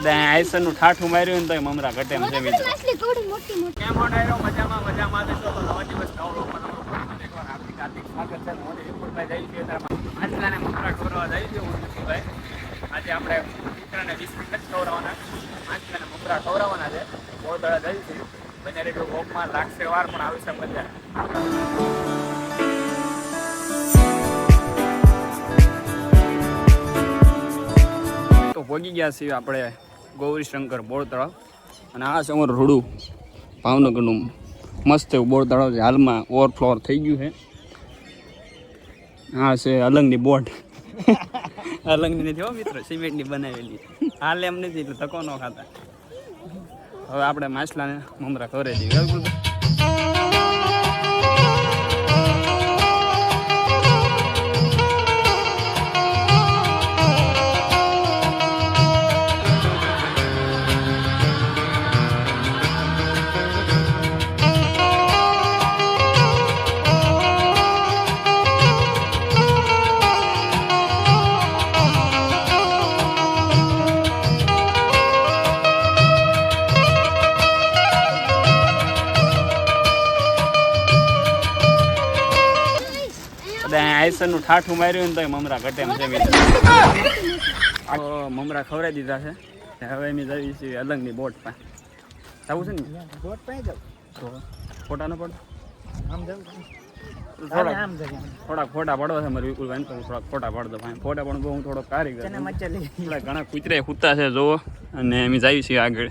બધા આયસરનું ઠાઠું માર્યું ને તો મમરા ઘટે એમ છે મિત્રો મજામાં મજામાં. તો તો નવા દિવસ નવો સ્વાગત છે. મોદી વિપુલભાઈ જઈ છે ત્યારે આજલાને મમરા ખવડાવવા જઈ છે હું વિપુલભાઈ આજે આપણે કૂતરાને બિસ્કિટ નથી ખવડાવવાના. આજલાને મમરા ખવડાવવાના છે. બહુ દડા જઈ છે. બંને રેટલું વોકમાં લાગશે વાર પણ આવશે મજા તો પહોંચી ગયા છીએ આપણે. ગૌરી શંકર બોર તળાવ. અને આ છે અમારું રોડું ભાવનગરનું મસ્ત એવું બોર તળાવ છે. હાલમાં ઓવરફ્લોર થઈ ગયું છે. આ છે અલંગની બોટ. અલંગની નથી હો મિત્રો, સિમેન્ટની બનાવેલી. હાલ એમ નથી, એટલે તકો ન ખાતા. હવે આપણે માછલાને મમરા કરે દઈએ બધા આયસરનું ઠાઠું માર્યું ને તો મમરા ઘટે એમ છે તો મમરા ખવડાવી દીધા છે. હવે અમે જઈએ છીએ અલંગની બોટ પાસે. જવું છે ને? બોટ પાસે જવું ફોટા ન પડે. આમ જવું થોડાક ફોટા પડવા છે મારે વિપુલ ભાઈ તો થોડાક ફોટા પાડતો ભાઈ. ફોટા પણ બહુ હું થોડોક કારીગર છું. ઘણા કૂતરે કૂતા છે જોવો અને અમે જઈએ છીએ આગળ.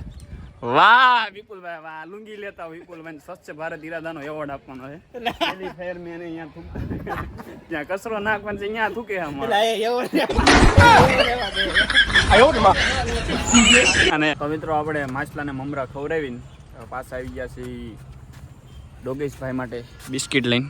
વાહ વિપુલભાઈ વાહ. લુંગી લેતા હોય વિપુલભાઈ સ્વચ્છ ભારત ઈરાદાનો એવોર્ડ આપવાનો છે. પહેલી ફેર મેં એને અહીંયા થૂકતા ત્યાં કચરો નાખવાનો છે અહીંયા થૂકે અમારે. અને મિત્રો આપણે માછલાને મમરા ખવડાવીને પાછા આવી ગયા છે ડોગેશભાઈ માટે બિસ્કિટ લઈને.